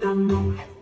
tanong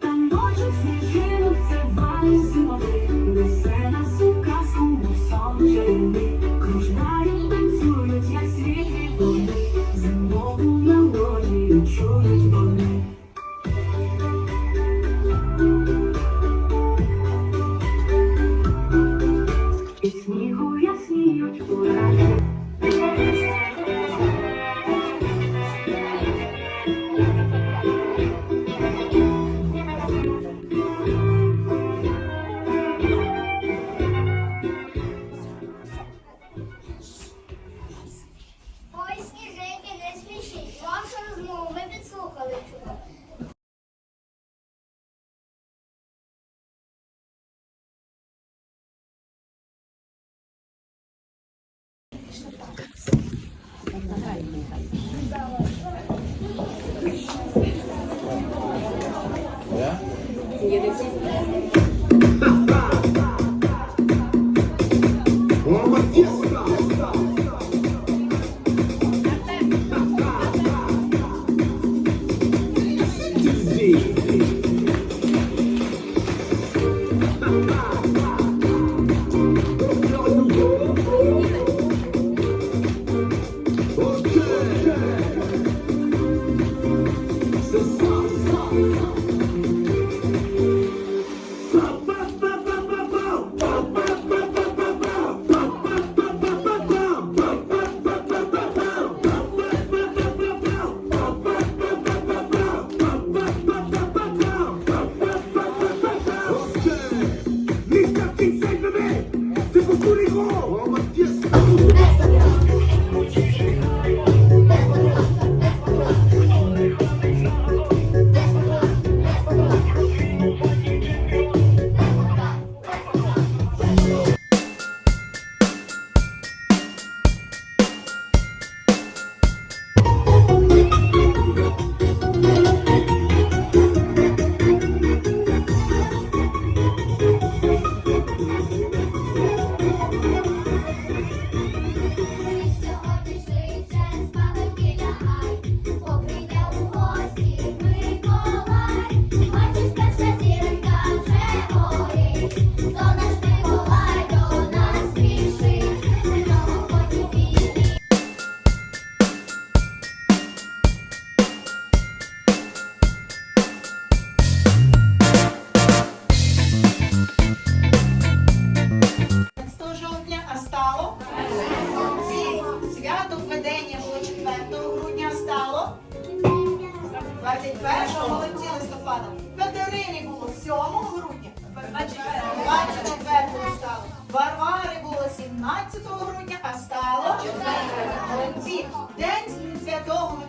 太厉害。Yeah. настало молодці, день святого.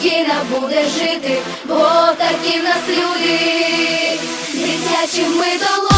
Україна буде жити, бо такі в нас люди, дитячі ми долу.